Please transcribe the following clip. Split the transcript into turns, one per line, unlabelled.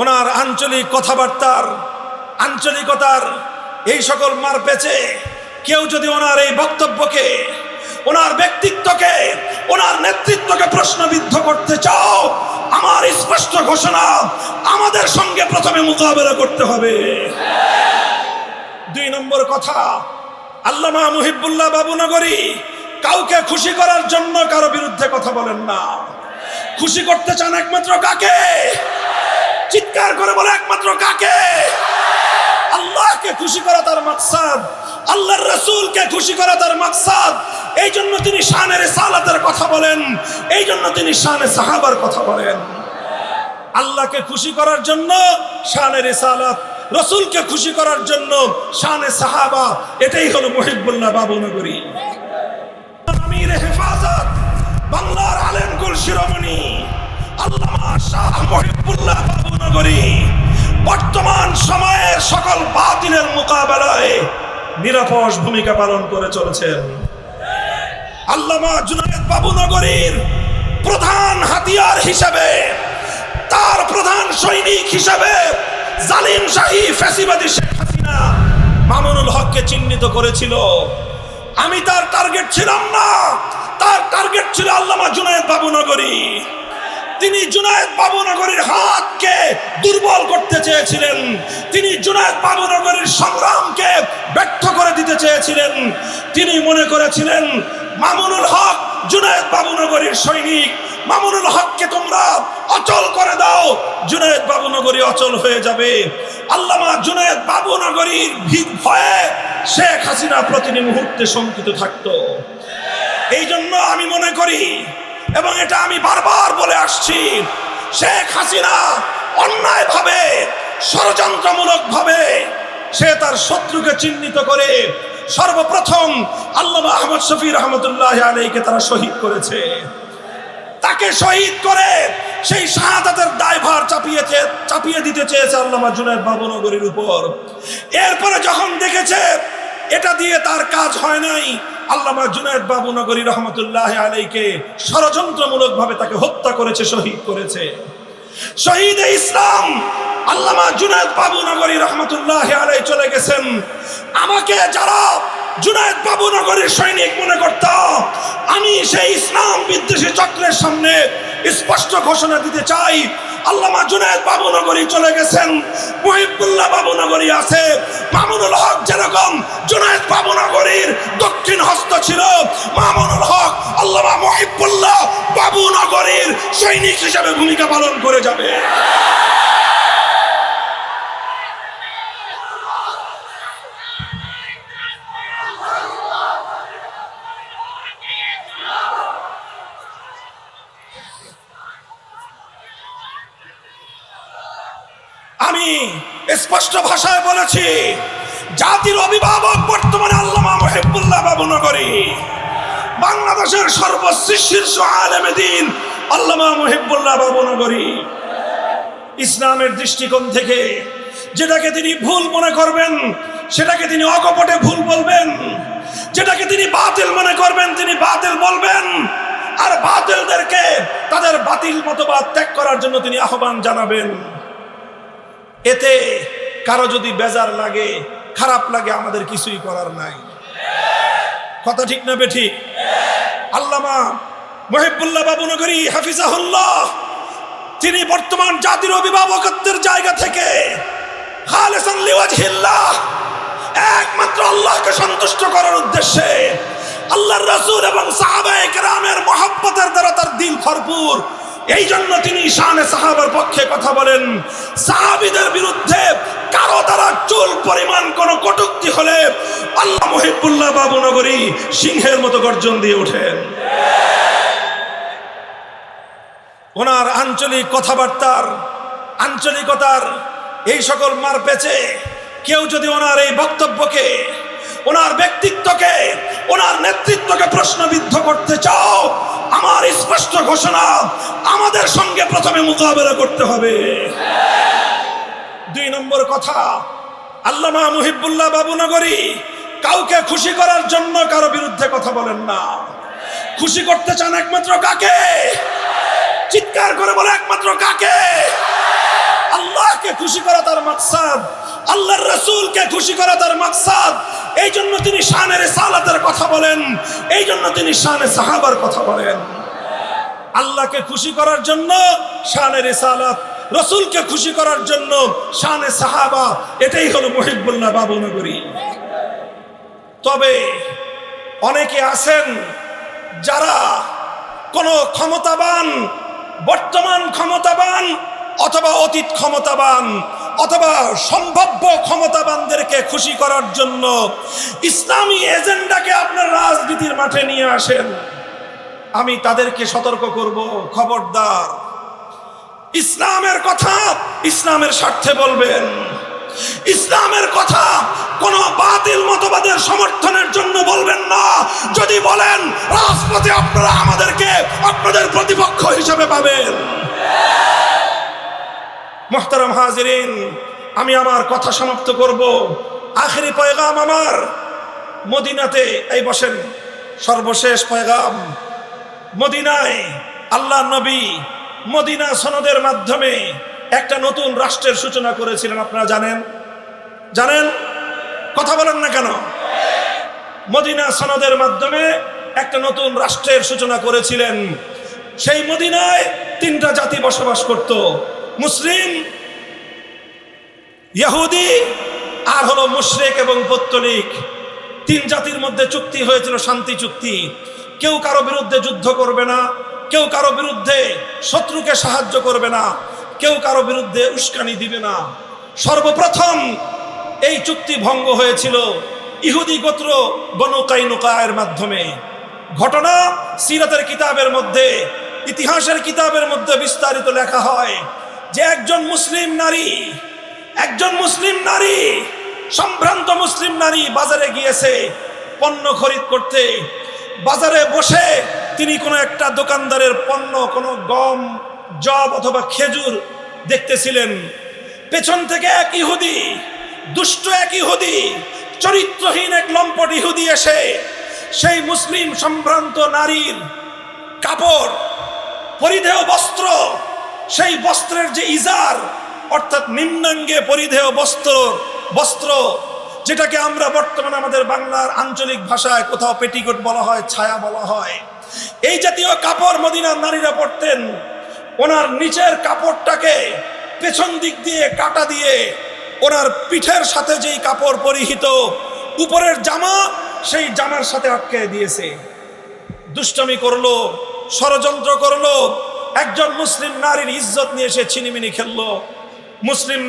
ওনার আঞ্চলিক কথাবার্তার, আঞ্চলিকতার এই সকল মার পেছে। কেউ যদি ওনার এই বক্তব্যকে, ওনার ব্যক্তিত্বকে, ওনার নেতৃত্বকে প্রশ্নবিদ্ধ করতে চাও, আমার স্পষ্ট ঘোষণা, আমাদের সঙ্গে প্রথমে মোকাবেলা করতে হবে। দুই নম্বর কথা, আল্লামা মুহিবুল্লাহ বাবুনগরী কাউকে খুশি করার জন্য কারও বিরুদ্ধে কথা বলেন না। খুশি করতে চান একমাত্র কাকে? চিৎকার করে বলে, একমাত্র কাকে? আল্লাহকে খুশি করা তার মাকসাদ। আল্লাহর রসুলকে খুশি করা তার মাকসাদ। এই জন্য তিনি শানের সালাতের কথা বলেন। এই জন্য তিনি শানে সাহাবার কথা বলেন। আল্লাহকে খুশি করার জন্য শানের সালাত রসুলকে খুশি করার জন্য শানে সাহাবা, এটাই হলো মহিবুল্লাহ বাবু নগরী। আমির হেফাজত, বাংলার আলেমকুল শিরোমণি। আল্লামা শাহ মহিবুল্লাহ বাবু বর্তমান সময়ের সকল বাতিলের মোকাবেলায় নিরাপস ভূমিকা পালন করে চলেছেন আল্লামা জুনায়েদ বাবু নগরীর প্রধান হাতিয়ার হিসেবে, তার প্রধান সৈনিক হিসেবে জালিম শাহী ফ্যাসিবাদী শেখ হাসিনা মামুনুল হককে চিহ্নিত করেছিল। আমি তার টার্গেট ছিলাম না, তার টার্গেট ছিল আল্লামা জুনায়েদ বাবু নগরী। তিনি জুনায়েদ বাবুনগরীর হাতকে দুর্বল করতে চেয়েছিলেন। তিনি জুনায়েদ বাবুনগরীর সংগ্রামকে ব্যর্থ করে দিতে চেয়েছিলেন। তিনি মনে করেছিলেন, মামুনুল হক জুনায়েদ বাবুনগরীর সৈনিক, মামুনুল হককে তোমরা অচল করে দাও। জুনায়েদ বাবুনগরী অচল হয়ে যাবে। আল্লামা জুনায়েদ বাবুনগরীর ভিত ভয়ে শেখ হাসিনা প্রতিটি মুহূর্তে শঙ্কিত থাকতো। এই জন্য আমি মনে করি এবং এটা আমি বারবার বলে আসছি, শেখ হাসিনা অন্যায়ভাবে ষড়যন্ত্রমূলক ভাবে সে তার শত্রুকে চিহ্নিত করে সর্বপ্রথম আল্লামা আহমদ শফি রহমতুল্লাহ আলীকে তারা শহীদ করেছে। তাকে শহীদ করে সেই শাহাদাতের দায়ভার চাপিয়েছে চাপিয়ে দিতে চেয়েছে আল্লামা জুনায়দ বাবুনগরীর উপর। এরপরে যখন দেখেছে, এটা দিয়ে তার কাজ হয় নাই আল্লামা জুনায়দ বাবুনগরী রহমতুল্লাহ আলাইকে ষড়যন্ত্রমূলক ভাবে তাকে হত্যা করেছে, শহীদ করেছে। শহীদ ইসলাম, আল্লামা জুনায়দ বাবুনগরী রহমতুল্লাহ আলাই চলে গেছেন। আমাকে যারা জুনায়দ বাবুনগরীর সৈনিক মনে করত, আমি সেই ইসলাম বিদ্বেষী চক্রের সামনে স্পষ্ট ঘোষণা দিতে চাই আল্লামা জুনায়দ বাবুনগরী চলে গেছেন, মহিবুল্লাহ বাবুনগরী আছে। মামুনুল হক যেরকম জুনায়দ বাবুনগরীর দক্ষিণ হস্ত ছিল, মামুনুল হক আল্লামা মহিবুল্লাহ বাবুনগরীর সৈনিক হিসেবে ভূমিকা পালন করে যাবে। আমি স্পষ্ট ভাষায় বলেছি, জাতির অভিভাবক বর্তমানে আল্লামা মহিবুল্লাহ বাবুনগরী বাংলাদেশের সর্বশ্রেষ্ঠ শীর্ষ আলেমে দিন আল্লামা মহিবুল্লাহ বাবুনগরী ইসলামের দৃষ্টিকোণ থেকে যেটাকে তিনি ভুল মনে করবেন, সেটাকে তিনি অকপটে ভুল বলবেন, যেটাকে তিনি বাতিল মনে করবেন, তিনি বাতিল বলবেন, আর বাতিলদেরকে তাদের বাতিল মতবাদ ত্যাগ করার জন্য তিনি আহ্বান জানাবেন। এতে কারও যদি বেজার লাগে, খারাপ লাগে, আমাদের কিছুই করার নাই। কথা ঠিক না বেঠিক আল্লামা মহিবুল্লাহ বাবুনগরী হাফিজাহুল্লাহ, তিনি বর্তমান জাতির অভিভাবকত্বের জায়গা থেকে একমাত্র আল্লাহকে সন্তুষ্ট করার উদ্দেশ্যে আল্লাহর রাসূল এবং সাহাবায়ে কেরামের মহাব্বতের দ্বারা তার দিল ভরপুর। এই জন্য তিনি শানে সাহাবার পক্ষে কথা বলেন সাহাবিদের পরিমাণ কোনো কটুক্তি হলে আল্লাহ মহিবুল্লাহ বাবু নগরী সিংহের মতো গর্জন দিয়ে ওঠেন। ওনার আঞ্চলিক কথাবার্তার আঞ্চলিকতার এই সকল মার পেছে কেউ যদি ওনার এই বক্তব্যকে, ওনার ব্যক্তিত্বকে, ওনার নেতৃত্বকে প্রশ্নবিদ্ধ করতে চাও, আমার স্পষ্ট ঘোষণা আমাদের সঙ্গে প্রথমে মোকাবেলা করতে হবে। দুই নম্বর কথা আল্লামা মুহিবুল্লাহ বাবুনগরী কাউকে খুশি করার জন্য কারও বিরুদ্ধে কথা বলেন না। খুশি করতে চান একমাত্র কাকে? চিৎকার করে বলে, একমাত্র কাকে? আল্লাহ খুশি করা তার মাকসাদ, আল্লাহর রসুলকে খুশি করা তার মাকসাদ। এই জন্য তিনি শানের সালাতের কথা বলেন, এই জন্য তিনি শানে সাহাবার কথা বলেন। আল্লাহকে খুশি করার জন্য শানের সালাত রসুলকে খুশি করার জন্য শানে সাহাবা, এটাই হলো মহিবুল্লাহ বাবু নগরী। তবে অনেকে আছেন যারা কোনো ক্ষমতাবান, বর্তমান ক্ষমতাবান অথবা অতীত ক্ষমতাবান অথবা সম্ভাব্য ক্ষমতাবানদেরকে খুশি করার জন্য ইসলামী এজেন্ডাকে আপনার রাজনীতির মাঠে নিয়ে আসেন। আমি তাদেরকে সতর্ক করব, খবরদার। ইসলামের কথা ইসলামের স্বার্থে বলবেন। ইসলামের কথা কোন বাতিল মতবাদের সমর্থনের জন্য বলবেন না। যদি বলেন, রাজপথে আপনারা আমাদেরকে আপনাদের প্রতিপক্ষ হিসেবে পাবেন। মোহতারাম হাজিরিন, আমি আমার কথা সমাপ্ত করব। আখেরি পয়গাম আমার। মদিনাতে এই বসেন। সর্বশেষ পয়গাম। মদিনায় আল্লাহ নবী মদিনা সনদের মাধ্যমে একটা নতুন রাষ্ট্রের সূচনা করেছিলেন, আপনারা জানেন? জানেন? কথা বলেন না কেন? মদিনা সনদের মাধ্যমে একটা নতুন রাষ্ট্রের সূচনা করেছিলেন। সেই মদিনায় তিনটা জাতি বসবাস করত, মুসলিম, ইহুদি, আর হলো মুশরিক এবং পত্তলিক। তিন জাতির মধ্যে চুক্তি হয়েছিল, শান্তি চুক্তি। কেউ কারও বিরুদ্ধে যুদ্ধ করবে না কেউ কারও বিরুদ্ধে শত্রুকে সাহায্য করবে না, কেউ কারও বিরুদ্ধে উস্কানি দিবে না। সর্বপ্রথম এই চুক্তি ভঙ্গ হয়েছিল ইহুদি গোত্র বনু কাইনুকায়ের মাধ্যমে। ঘটনা সিরাতের কিতাবের মধ্যে, ইতিহাসের কিতাবের মধ্যে বিস্তারিত লেখা হয় যে একজন মুসলিম নারী, একজন মুসলিম নারী, সম্ভ্রান্ত মুসলিম নারী বাজারে গিয়েছে, পণ্য খরিদ করতে। বাজারে বসে তিনি কোনো একটা দোকানদারের পণ্য, কোনো গম জব অথবা খেজুর দেখতেছিলেন। পেছন থেকে এক ইহুদি, দুষ্ট এক ইহুদি, চরিত্রহীন এক লম্পট ইহুদি এসে সেই মুসলিম সম্ভ্রান্ত নারীর কাপড়, পরিধেয় বস্ত্র, সেই বস্ত্রের যে ইজার, অর্থাৎ নিম্নাঙ্গে পরিধেয় বস্ত্র বস্ত্র, যেটাকে আমরা বর্তমানে আমাদের বাংলার আঞ্চলিক ভাষায় কোথাও পেটিকোট বলা হয়, ছায়া বলা হয়। এই জাতীয় কাপড় মদিনার নারীরা পরতেন। ওনার নিচের কাপড়টাকে পেছন দিক দিয়ে কাটা দিয়ে ওনার পিঠের সাথে যেই কাপড় পরিহিত, উপরের জামা সেই জামার সাথে আটকে দিয়েছে। দুষ্টমি করল, ষড়যন্ত্র করল, একজন মুসলিম নারীর ইজ্জত নিয়ে এসে ছিনিমিনি খেললো। মুসলিম